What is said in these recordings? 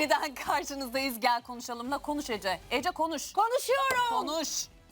Yeniden karşınızdayız. Gel konuşalımla konuş Ece. Ece konuş. Konuşuyorum. Konuş.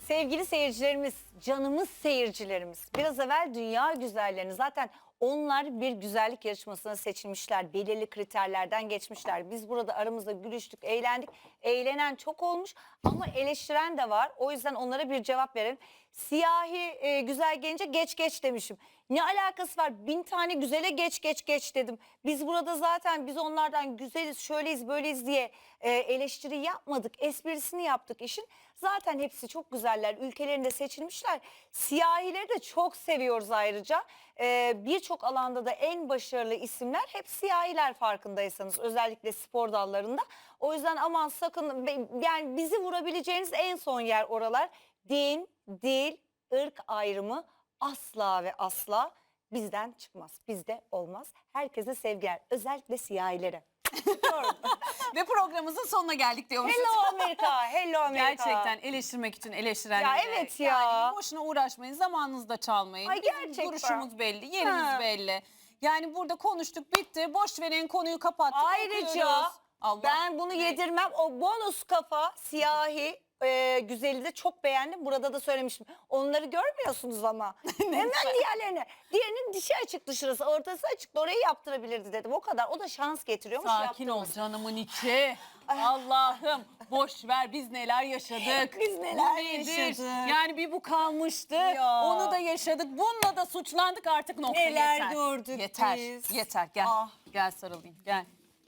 Sevgili seyircilerimiz, canımız seyircilerimiz. Biraz evvel dünya güzellerini zaten onlar bir güzellik yarışmasına seçilmişler. Belirli kriterlerden geçmişler. Biz burada aramızda gülüştük, eğlendik. Eğlenen çok olmuş ama eleştiren de var. O yüzden onlara bir cevap verelim. Siyahi e, güzel gelince geç geç demişim. Ne alakası var? Bin tane güzele geç geç geç dedim. Biz burada zaten biz onlardan güzeliz, şöyleyiz, böyleyiz diye e, eleştiri yapmadık. Esprisini yaptık işin. Zaten hepsi çok güzeller. Ülkelerinde seçilmişler. Siyahileri de çok seviyoruz ayrıca. E, Birçok alanda da en başarılı isimler hep siyahiler farkındaysanız. Özellikle spor dallarında. O yüzden aman sakın yani bizi vurabileceğiniz en son yer oralar. Din, dil, ırk ayrımı asla ve asla bizden çıkmaz. Bizde olmaz. Herkese sevgiler. Özellikle siyahilere. Ve programımızın sonuna geldik diyormuşuz. hello Amerika, hello Amerika. Gerçekten eleştirmek için eleştirenlere. Ya evet ya. Yani boşuna uğraşmayın, zamanınızı da çalmayın. Ay Bizim duruşumuz belli, yerimiz Ha. belli. Yani burada konuştuk, bitti. Boş verin konuyu kapattık. Ayrıca okuyoruz. Allah. ben bunu Ne? yedirmem. O bonus kafa siyahi e, güzeli de çok beğendim. Burada da söylemiştim. Onları görmüyorsunuz ama. Hemen diğerlerine. Diğerinin dişi açık dışarısı, ortası açık. Orayı yaptırabilirdi dedim. O kadar. O da şans getiriyormuş. Sakin ol canımın içi. Allah'ım boş ver biz neler yaşadık. Biz neler Bu nedir? yaşadık? Yani bir bu kalmıştı. Ya. Onu da yaşadık. Bununla da suçlandık artık nokta Neler yeter. gördük Yeter. biz. Yeter gel. Ah. Gel sarılayım gel.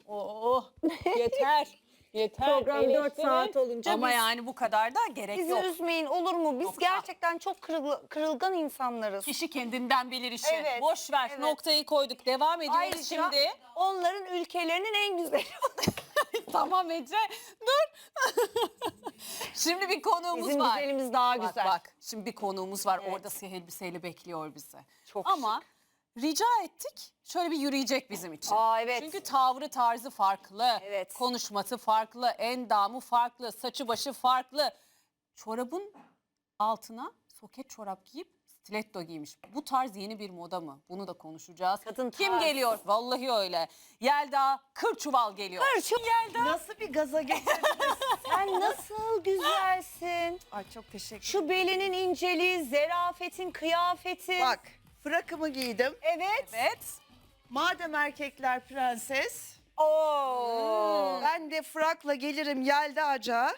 Oo yeter. Yeter. Program dört Eleştirin. saat olunca Ama biz- yani bu kadar da gerek Bizi yok. üzmeyin olur mu? Biz Yoksa- gerçekten çok kırıl- kırılgan insanlarız. Kişi kendinden bilir işi. Evet, Boş ver. evet. Noktayı koyduk. Devam ediyoruz Ayrıca şimdi. onların ülkelerinin en güzeli. tamam Ece. Dur. şimdi bir konuğumuz Bizim var. güzelimiz daha Bak güzel. bak şimdi bir konuğumuz var Evet. orada elbiseyle bekliyor bizi. Çok Ama rica ettik şöyle bir yürüyecek bizim için. Aa, evet. Çünkü tavrı tarzı farklı. Evet. Konuşması farklı, endamı farklı, saçı başı farklı. Çorabın altına soket çorap giyip stiletto giymiş. Bu tarz yeni bir moda mı? Bunu da konuşacağız. Kadın Kim geliyor? Vallahi öyle. Yelda Kırçuval geliyor. Çok Nasıl bir gaza getirdiniz? Sen nasıl güzelsin. Ay çok teşekkür Şu belinin inceliği, zerafetin, kıyafetin. Bak frakımı giydim. Evet. Evet. Madem erkekler prenses, Oo. ben de frakla gelirim Yelda Ağaca.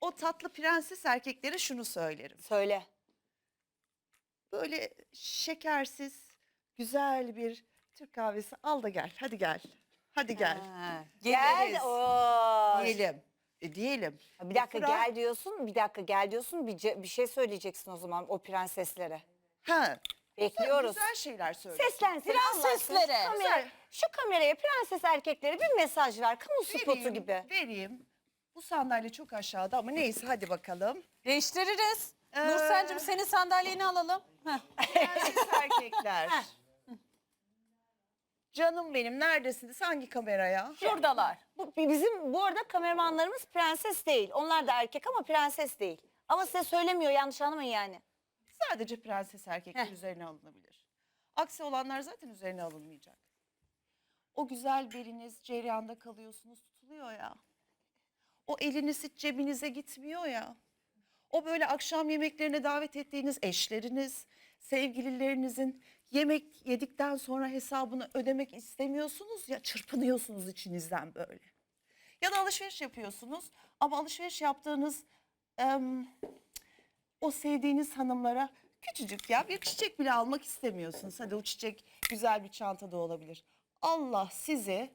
O tatlı prenses erkeklere şunu söylerim. Söyle. Böyle şekersiz, güzel bir Türk kahvesi al da gel. Hadi gel. Hadi gel. Ha, Gel. Geliriz. Oo. Diyelim. E, diyelim. Bir dakika Fıra- gel diyorsun. Bir dakika gel diyorsun. Bir, ce- bir şey söyleyeceksin o zaman o prenseslere. Ha. Bekliyoruz. Güzel şeyler söyle. Seslensin. Prenseslere. Allah aşkına. Şu, kamera, Güzel. şu kameraya prenses erkeklere bir mesaj ver. Kamu spotu gibi. Vereyim. Bu sandalye çok aşağıda ama neyse hadi bakalım. Değiştiririz. Ee, Nursen'cim senin sandalyeni alalım. Heh. Prenses erkekler. Canım benim neredesiniz? Hangi kameraya? Şuradalar. Bu, bizim bu arada kameramanlarımız prenses değil. Onlar da erkek ama prenses değil. Ama size söylemiyor yanlış anlamayın yani. Sadece prenses erkekler Heh. üzerine alınabilir. Aksi olanlar zaten üzerine alınmayacak. O güzel beliniz cereyanda kalıyorsunuz tutuluyor ya. O eliniz hiç cebinize gitmiyor ya. O böyle akşam yemeklerine davet ettiğiniz eşleriniz, sevgililerinizin yemek yedikten sonra hesabını ödemek istemiyorsunuz ya çırpınıyorsunuz içinizden böyle. Ya da alışveriş yapıyorsunuz ama alışveriş yaptığınız em, o sevdiğiniz hanımlara küçücük ya bir çiçek bile almak istemiyorsunuz. Hadi o çiçek güzel bir çantada olabilir. Allah sizi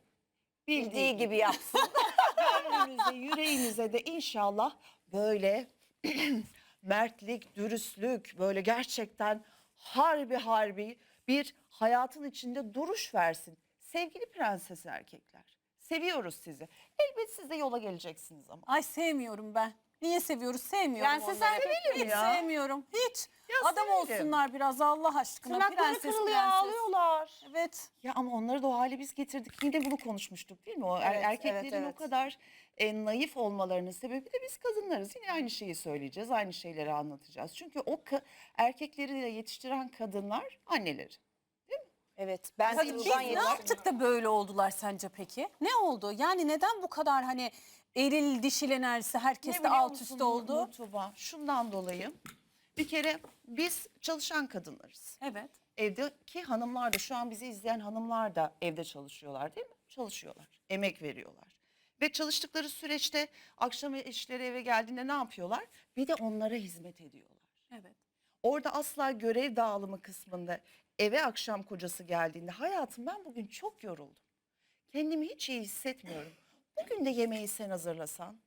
bildiği, Bildiği gibi gibi yapsın. gönlünüze, yüreğinize de inşallah böyle mertlik, dürüstlük, böyle gerçekten harbi harbi bir hayatın içinde duruş versin. Sevgili prenses erkekler, seviyoruz sizi. Elbet siz de yola geleceksiniz ama. Ay sevmiyorum ben. Niye seviyoruz? Sevmiyorum Prenses onları. sevelim Hiç ya. sevmiyorum. Hiç. Ya Adam sevelim. olsunlar biraz Allah aşkına. Tırnakları prenses, kırılıyor prenses. ağlıyorlar. Evet. Ya ama onları da o hale biz getirdik. Yine bunu konuşmuştuk değil mi? O er- Evet, erkeklerin evet, evet. o kadar e, naif olmalarının sebebi de biz kadınlarız. Yine aynı şeyi söyleyeceğiz, aynı şeyleri anlatacağız. Çünkü o ka- erkekleri de yetiştiren kadınlar anneleri. Evet ben Ebru'dan biz ne yetiştim. yaptık da böyle oldular sence peki? Ne oldu? Yani neden bu kadar hani eril dişil enerjisi Ne herkeste biliyor alt musun üst oldu? Tuğba? Şundan dolayı bir kere biz çalışan kadınlarız. Evet. Evdeki hanımlar da şu an bizi izleyen hanımlar da evde çalışıyorlar değil mi? Çalışıyorlar. Emek veriyorlar. Ve çalıştıkları süreçte akşam eşleri eve geldiğinde ne yapıyorlar? Bir de onlara hizmet ediyorlar. Evet. Orada asla görev dağılımı kısmında eve akşam kocası geldiğinde hayatım ben bugün çok yoruldum. Kendimi hiç iyi hissetmiyorum. Bugün de yemeği sen hazırlasan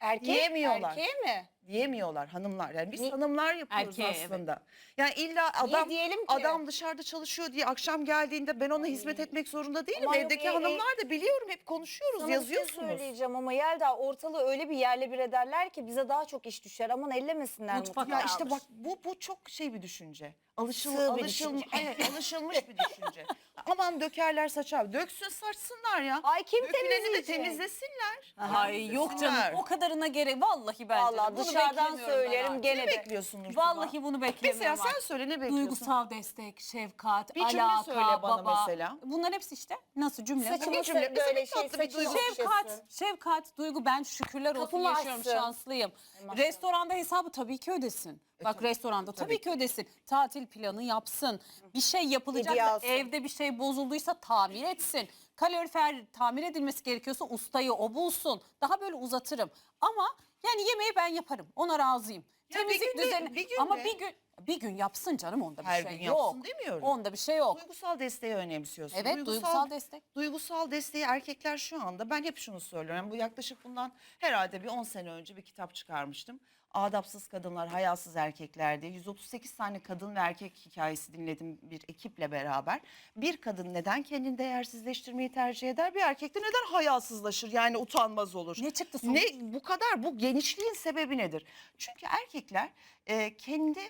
Erkek, Yiyemiyorlar. Erkeğe mi? Diyemiyorlar hanımlar. Yani biz Ni- hanımlar yapıyoruz Erkeğe, evet. aslında. Yani illa Niye adam diyelim ki? adam dışarıda çalışıyor diye akşam geldiğinde ben ona hizmet etmek zorunda değilim. Ama yok, Evdeki e- e- hanımlar da biliyorum hep konuşuyoruz, Sana bir şey yazıyorsunuz. söyleyeceğim ama Yelda ortalığı öyle bir yerle bir ederler ki bize daha çok iş düşer. Aman ellemesinler Mutfak mutfağı. Ya işte bak bu bu çok şey bir düşünce. Alışıl, Sığ bir alışıl, düşünce. evet, alışılmış bir düşünce. Aman dökerler saçar. Döksün saçsınlar ya. Ay kim Döküleni de temizleyecek? temizlesinler. Ay yok Temizlesinler. canım o kadarına gerek vallahi bence. de. Vallahi Bunu dışarıdan beklemiyorum ben söylerim artık. gene Ne de. bekliyorsun? Vallahi bunu beklemiyorum. Mesela sen artık. söyle ne bekliyorsun? Duygusal destek, şefkat, Bir cümle alaka, söyle bana baba. mesela. Bunlar hepsi işte. Nasıl cümle? Saçımı Bir cümle, böyle şey tatlı bir duygu. Şefkat, şefkat, duygu ben şükürler olsun Kapımı yaşıyorum açsın. şanslıyım. Restoranda hesabı tabii ki ödesin. Bak tabii. restoranda tabii, Tabii ki ödesin. Tatil planı yapsın. Bir şey yapılacak Hediye da alsın. evde bir şey bozulduysa tamir etsin. Kalorifer tamir edilmesi gerekiyorsa ustayı o bulsun. Daha böyle uzatırım. Ama yani yemeği ben yaparım. Ona razıyım. Ya bir Temizlik günde- düzeni bir ama bir gün bir gün yapsın canım onda bir Her şey gün yok. yapsın demiyorum. Onda bir şey yok. Duygusal desteği önemsiyorsun. Evet duygusal destek. Duygusal desteği erkekler şu anda ben hep şunu söylüyorum. Bu yaklaşık bundan herhalde bir 10 sene önce bir kitap çıkarmıştım. Adapsız kadınlar, hayasız erkekler diye 138 tane kadın ve erkek hikayesi dinledim bir ekiple beraber. Bir kadın neden kendini değersizleştirmeyi tercih eder? Bir erkek de neden hayasızlaşır? Yani utanmaz olur. Ne çıktı sonuç? Ne bu kadar bu genişliğin sebebi nedir? Çünkü erkekler e, kendi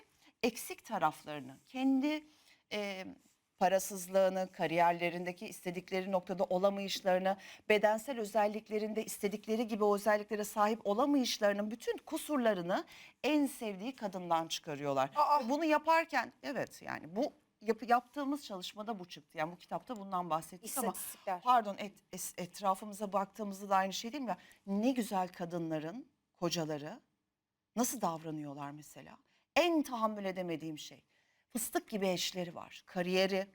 eksik taraflarını, kendi e, parasızlığını, kariyerlerindeki istedikleri noktada olamayışlarını, bedensel özelliklerinde istedikleri gibi o özelliklere sahip olamayışlarının bütün kusurlarını en sevdiği kadından çıkarıyorlar. Ve Bunu yaparken evet yani bu yapı, yaptığımız çalışmada bu çıktı. Yani bu kitapta bundan bahsettik ama İstatistikler. pardon et- es- etrafımıza baktığımızda da aynı şey değil mi? Ne güzel kadınların kocaları nasıl davranıyorlar mesela? En tahammül edemediğim şey. Fıstık gibi eşleri var. Kariyeri,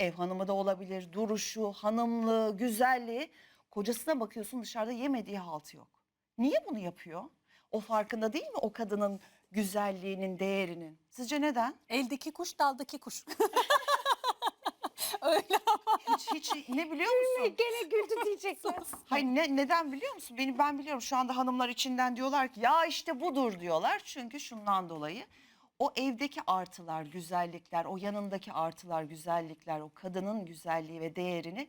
ev hanımı da olabilir, duruşu, hanımlığı, güzelliği. Kocasına bakıyorsun dışarıda yemediği halt yok. Niye bunu yapıyor? O farkında değil mi o kadının güzelliğinin, değerinin? Sizce neden? Eldeki kuş daldaki kuş. Öyle ama. Hiç hiç ne biliyor musun? Gene güldü diyecekler. Hayır ne, neden biliyor musun? Beni ben biliyorum şu anda hanımlar içinden diyorlar ki ya işte budur diyorlar. Çünkü şundan dolayı o evdeki artılar, güzellikler, o yanındaki artılar, güzellikler, o kadının güzelliği ve değerini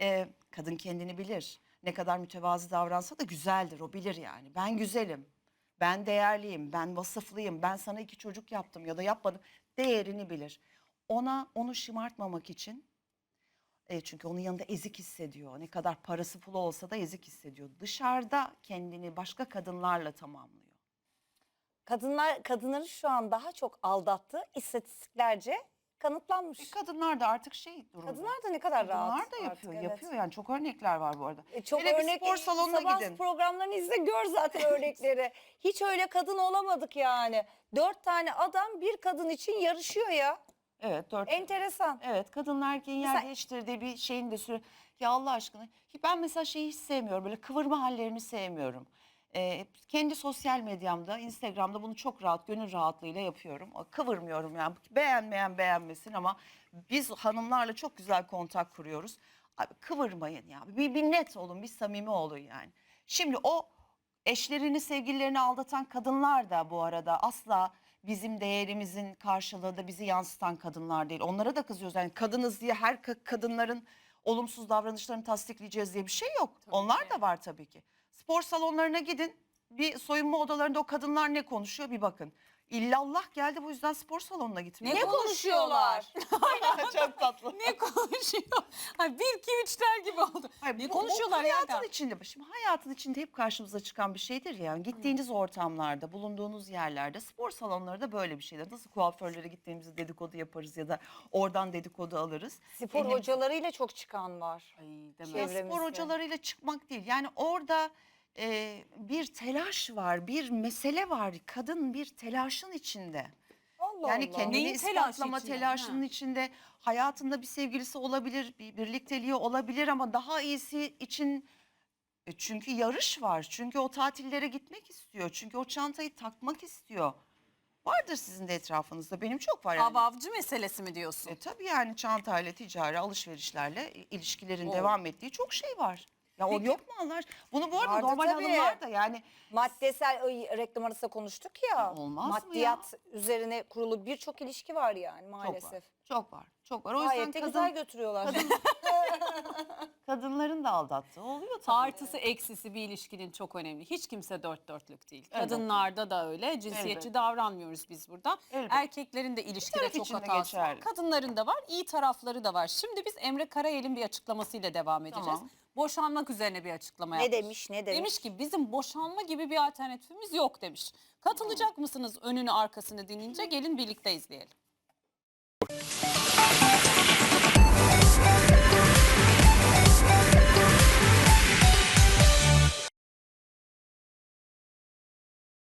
e, kadın kendini bilir. Ne kadar mütevazı davransa da güzeldir o bilir yani. Ben güzelim, ben değerliyim, ben vasıflıyım, ben sana iki çocuk yaptım ya da yapmadım. Değerini bilir. Ona onu şımartmamak için e, çünkü onun yanında ezik hissediyor. Ne kadar parası pulu olsa da ezik hissediyor. Dışarıda kendini başka kadınlarla tamamlıyor. Kadınlar kadınları şu an daha çok aldattığı istatistiklerce kanıtlanmış. E, kadınlar da artık şey durumda. Kadınlar da ne kadar rahat. Kadınlar da artık, yapıyor, evet. yapıyor yani çok örnekler var bu arada. E, çok Hele bir örnek spor salonuna sabah gidin. programlarını izle gör zaten örnekleri. Hiç öyle kadın olamadık yani. Dört tane adam bir kadın için yarışıyor ya. Evet, dört. Enteresan. Evet, kadınlar erkeğin yer Mesela- değiştirdiği bir şeyin de süre. Ya Allah aşkına. Ben mesela şeyi hiç sevmiyorum. Böyle kıvırma hallerini sevmiyorum. Ee, kendi sosyal medyamda, Instagram'da bunu çok rahat, gönül rahatlığıyla yapıyorum. Kıvırmıyorum yani. Beğenmeyen beğenmesin ama biz hanımlarla çok güzel kontak kuruyoruz. Abi kıvırmayın ya. Bir, bir net olun, bir samimi olun yani. Şimdi o eşlerini, sevgililerini aldatan kadınlar da bu arada asla bizim değerimizin karşılığında bizi yansıtan kadınlar değil. Onlara da kızıyoruz. Yani kadınız diye her ka- kadınların olumsuz davranışlarını tasdikleyeceğiz diye bir şey yok. Onlar ki. da var tabii ki. Spor salonlarına gidin. Bir soyunma odalarında o kadınlar ne konuşuyor bir bakın. İllallah geldi bu yüzden spor salonuna gitmiyor. Ne konuşuyorlar? Çok tatlı. ne konuşuyor? Ha, bir iki üç der gibi oldu. Hayır, ne bu- konuşuyorlar bu ya? hayatın içinde. Şimdi hayatın içinde hep karşımıza çıkan bir şeydir ya. Gittiğiniz ortamlarda, bulunduğunuz yerlerde, spor salonları da böyle bir şeydir. Nasıl kuaförlere gittiğimizde dedikodu yaparız ya da oradan dedikodu alırız. Spor Benim- hocalarıyla çok çıkan var. Ay, deme. Spor hocalarıyla çıkmak değil. Yani orada e, bir telaş var, bir mesele var. Kadın bir telaşın içinde. Allah Yani Allah. kendini Neyin telaşı ispatlama içinde? telaşının Ha. içinde hayatında bir sevgilisi olabilir, bir birlikteliği olabilir ama daha iyisi için e, çünkü yarış var. Çünkü o tatillere gitmek istiyor. Çünkü o çantayı takmak istiyor. Vardır sizin de etrafınızda. Benim çok var yani. Avavcı meselesi mi diyorsun? E, tabii yani çantayla, ticari alışverişlerle ilişkilerin Oo. devam ettiği çok şey var. Ya o Peki. yok mu Allah aşkına? Bunu bu arada Vardı normal tabii. hanımlar da yani Maddesel ay, reklam arasında konuştuk ya. Olmaz mı Maddiyat üzerine kurulu birçok ilişki var yani çok maalesef. var. Çok var. Çok var. O yüzden Gayet de kadın, güzel götürüyorlar. kadınların da aldattığı oluyor tabii. Artısı eksisi bir ilişkinin çok önemli. Hiç kimse dört dörtlük değil. Elbette. Kadınlarda da öyle. Cinsiyetçi Elbette. davranmıyoruz biz burada. Elbette. Erkeklerin de ilişkide çok hatası var. Kadınların da var. iyi tarafları da var. Şimdi biz Emre Karayel'in bir açıklamasıyla devam edeceğiz. Tamam. Boşanmak üzerine bir açıklama ne yapmış. demiş ne demiş? Demiş ki bizim boşanma gibi bir alternatifimiz yok demiş. Katılacak mısınız önünü arkasını dinleyince gelin birlikte izleyelim.